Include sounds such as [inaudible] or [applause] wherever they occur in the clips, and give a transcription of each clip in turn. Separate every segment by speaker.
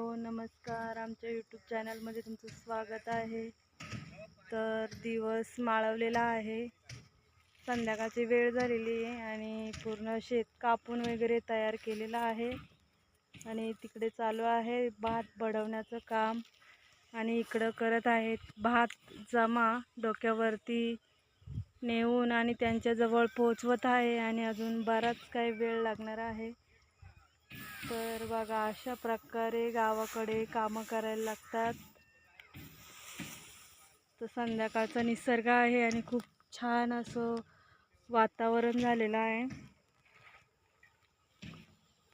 Speaker 1: Hello नमस्कार. आमच्या YouTube चॅनलमध्ये तुमचं स्वागत आहे. तर दिवस माळवलेला आहे. संध्याकाळची वेळ झालेली आहे आणि पूर्ण शेत कापून वगैरे तयार केलेलं आहे. आणि तिकडे चालू आहे भात बडवण्याचं काम. आणि इकडं करत आहेत भात जमा डोक्यावरती नेऊन आणि त्यांच्याजवळ पोचवत आहे. आणि अजून बराच काही वेळ लागणार आहे. तर बघा अशा प्रकारे गावाकडे कामं करायला लागतात. तर संध्याकाळचा निसर्ग आहे आणि खूप छान असं वातावरण झालेलं आहे.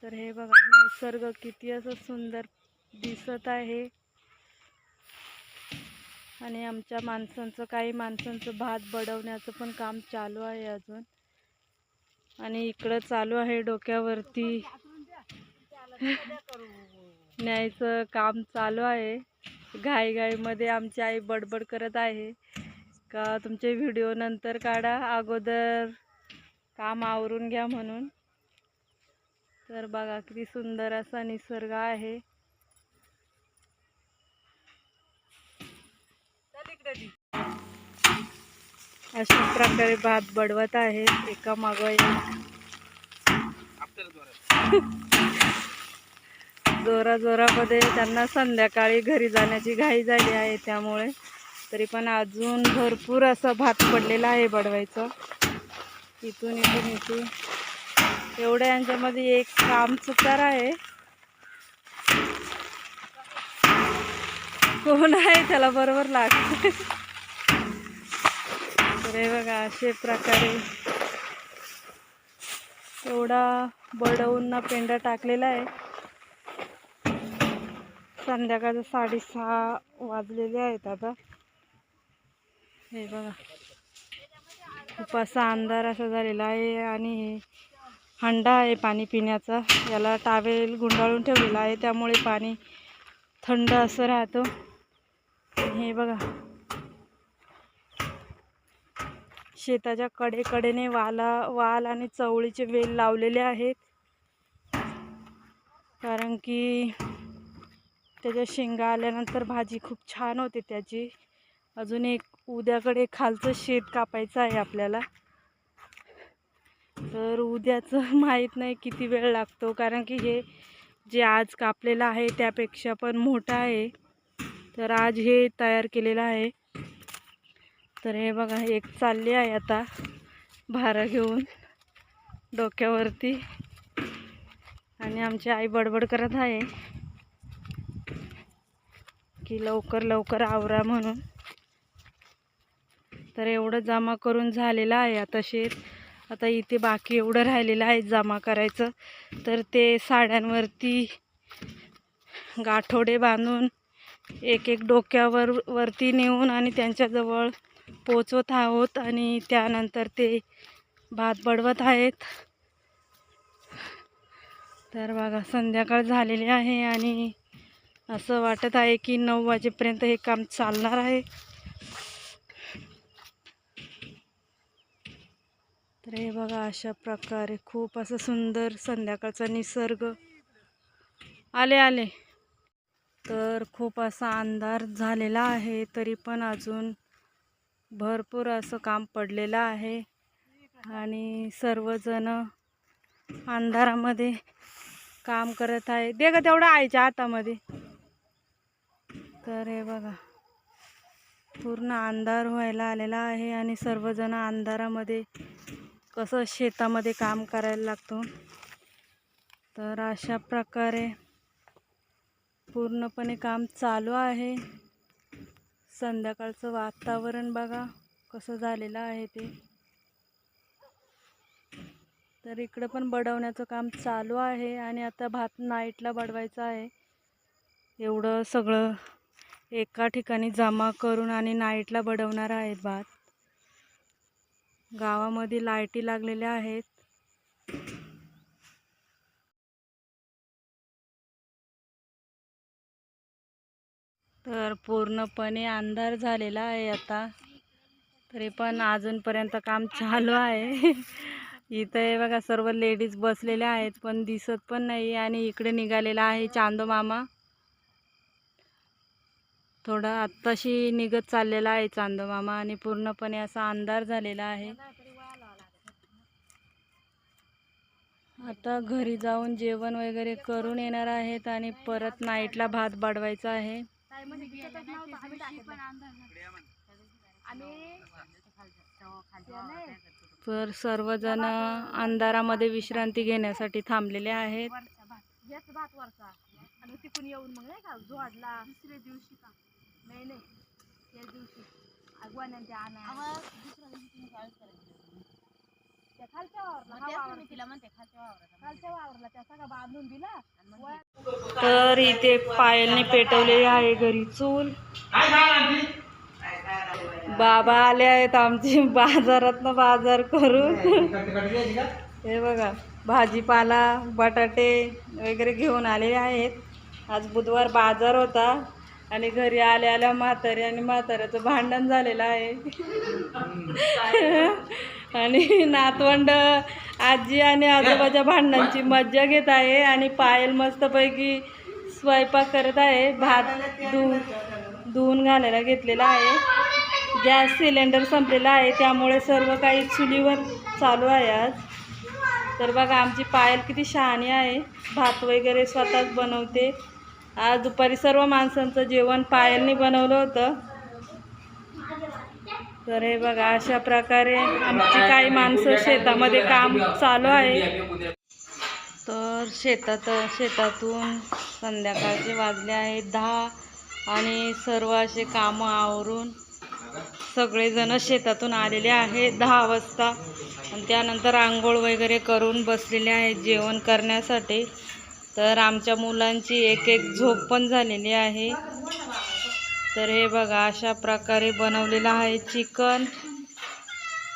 Speaker 1: तर हे बघा निसर्ग किती असं सुंदर दिसत आहे. आणि आमच्या माणसांचं काही माणसांचं भात बडवण्याचं पण काम चालू आहे अजून. आणि इकडं चालू आहे डोक्यावरती. न्यायचं काम चालू आहे. घाईघाईमध्ये आमची आई बडबड करत आहे. का तुमचे व्हिडिओ नंतर काढा. अगोदर काम आवरून घ्या म्हणून. तर बघा किती सुंदर असा निसर्ग आहे. अशा प्रकारे भात बडवत आहेत. एका. मागं [laughs] जोराजोरामध्ये जोरा जोरामध्ये त्यांना संध्याकाळी घरी जाण्याची घाई झाली आहे त्यामुळे. तरी पण अजून भरपूर असं भात पडलेला आहे बडवायचं. इथून इथून इथून. एवढ्या यांच्यामध्ये एक काम चुकार आहे. कोण आहे त्याला बरोबर लागतं तर हे बघा असे प्रकारे एवढा बडवून ना पेंडा टाकलेला आहे. संध्याकाळचं साडेसहा वाजलेले आहेत आता. हे बघा. खूप असा अंधार असा झालेला आहे आणि हे हंडा आहे पाणी पिण्याचा. याला टावेल गुंडाळून ठेवलेला आहे त्यामुळे पाणी थंड असं राहतं. हे बघा. शेताच्या कडेकडेने वाला वाल आणि चवळीचे वेल लावलेले आहेत. कारण की त्याच्या शेंगा आल्यानंतर भाजी खूप छान होते त्याची. अजून एक उद्याकडे खालचं शेत कापायचं आहे आपल्याला. तर उद्याचं [laughs] माहीत नाही किती वेळ लागतो कारण की हे जे आज कापलेलं आहे त्यापेक्षा पण मोठं आहे. तर आज हे तयार केलेलं आहे. तर हे बघा एक चालली आहे आता भारा घेऊन डोक्यावरती. आणि आमची आई बडबड करत आहे. की लवकर लवकर आवरा म्हणून. तर एवढं जमा करून झालेलं आहे आता शेत. आता इथे बाकी एवढं राहिलेलं आहे जमा करायचं. तर ते साड्यांवरती गाठोडे बांधून एक एक डोक्यावर वरती नेऊन आणि त्यांच्याजवळ पोचवत आहोत आणि त्यानंतर ते भात बडवत आहेत. तर बघा संध्याकाळ झालेली आहे आणि असं वाटत आहे की नऊ वाजेपर्यंत हे काम चालणार आहे. तर हे बघा अशा प्रकारे खूप असं सुंदर संध्याकाळचा निसर्ग. आले आले. तर खूप असा अंधार झालेला आहे तरी पण अजून भरपूर असं काम पडलेलं आहे. आणि सर्वजण अंधारामध्ये काम करत आहे दे गं तेवढं आईच्या हातामध्ये. तर हे बघा. पूर्ण अंधार व्हायला आलेला आहे आणि सर्वजण अंधारामध्ये कसं शेतामध्ये काम करायला लागतो. तर अशा प्रकारे पूर्णपणे काम चालू आहे. संध्याकाळचं वातावरण बघा कसं झालेलं आहे ते. तर इकडं पण बडवण्याचं काम चालू आहे आणि आता भात नाईटला बडवायचं आहे. एवढं सगळं एका ठिकाणी जमा करून आणि नाईटला बडवणार आहेत भात गावामध्ये लाईटी लागलेल्या आहेत. तर पूर्णपणे अंधार झालेला आहे आता. तरी पण अजूनपर्यंत काम चालू आहे. इथं हे बघा सर्व लेडीज बसलेल्या आहेत पण दिसत पण नाही आणि इकडे निघालेला आहे चांदो मामा थोडा आत्ताशी निघत चाललेला आहे चांदमामा आणि पूर्णपणे असा अंधार झालेला आहे. आता घरी जाऊन जेवण वगैरे करून येणार आहेत आणि परत नाईटला भात बाडवायचा आहे. तर सर्वजण अंधारामध्ये विश्रांती घेण्यासाठी थांबलेले आहेत.
Speaker 2: येऊन मग नाही का जोडला. दुसऱ्या दिवशी का? नाही नाही. त्या दिवशी. अगवान ते आणा त्या खालच्या वावरला हा वावर तिला म्हणते खालच्या वावरला खालच्या वावरला त्या सगळा बांधून दिला
Speaker 1: तर इथे पायलने पेटवलेली आहे घरी चूल. बाबा आले आहेत आमचे बाजारातनं बाजार करून. हे बघा भाजीपाला बटाटे वगैरे घेऊन आलेले आहेत. आज बुधवार बाजार होता. आणि घरी आल्या आल्या म्हातारी आणि म्हाताऱ्याचं भांडण झालेलं आहे. आणि नातवंड आजी आणि आजोबाच्या भांडणांची मज्जा घेत आहे आणि पायल मस्तपैकी स्वयंपाक करत आहे. भात धुवून धुवून घालायला घेतलेला आहे. गॅस सिलेंडर संपलेला आहे. त्यामुळे सर्व काही चुलीवर चालू आहे आज. तर बघा आमची पायल किती शहाणी आहे. भात वगैरे स्वतःच बनवते. आज दुपारी सर्व माणसांचं जेवण पायांनी बनवलं होतं. तर हे बघा अशा प्रकारे आमची काही माणसं शेतामध्ये काम चालू आहे. तर शेतात शेतातून संध्याकाळचे वाजले आहेत दहा आणि सर्व असे कामं आवरून सगळेजण शेतातून आलेले आहेत दहा वाजता. आणि त्यानंतर आंघोळ वगैरे करून बसलेले आहेत जेवण करण्यासाठी. तर आमच्या मुलांची एक एक झोप पण झालेली आहे. तर हे बघा अशा प्रकारे बनवलेलं आहे चिकन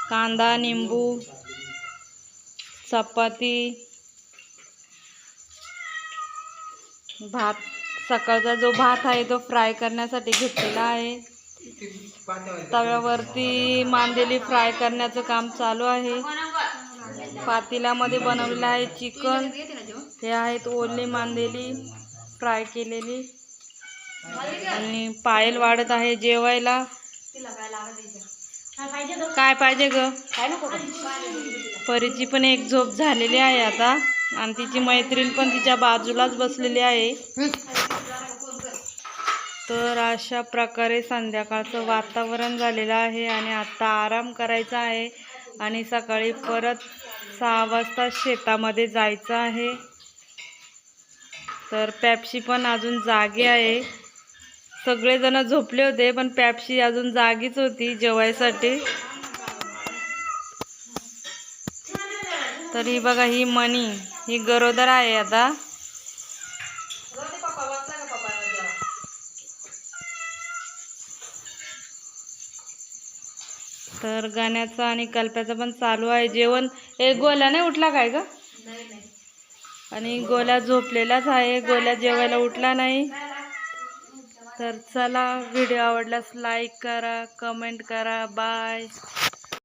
Speaker 1: कांदा निंबू चपाती भात. सकाळचा जो भात आहे तो फ्राय करण्यासाठी घेतलेला आहे. तव्यावरती मांदेली फ्राय करण्याचं काम चालू आहे. पातेल्यामध्ये बनवलेलं आहे चिकन. हे आहेत ओली मांदेली फ्राय केलेली. आणि पायल वाढत आहे जेवायला. काय पाहिजे ग? परीची पण एक झोप झालेली आहे आता. आणि तिची मैत्रीण पण तिच्या बाजूलाच बसलेली आहे. तर अशा प्रकारे संध्याकाळचं वातावरण झालेलं आहे आणि आता आराम करायचा आहे. आणि सकाळी परत सहा वाजता शेतामध्ये जायचं आहे. तर पॅप्सी पण अजून जागी आहे. सगळेजण झोपले होते पण पॅप्सी अजून जागीच होती जेवायसाठी. तर ही बघा ही मणी ही गरोदर आहे आता. तर गाण्याचं आणि कल्प्याचं पण चालू आहे. जेवण ए गोल्या नाही उठला काय ग? आणि गोल्या झोपलेलाच आहे. गोल्या जेवायला उठला नाही. तर चला व्हिडिओ आवडल्यास लाईक करा कमेंट करा. बाय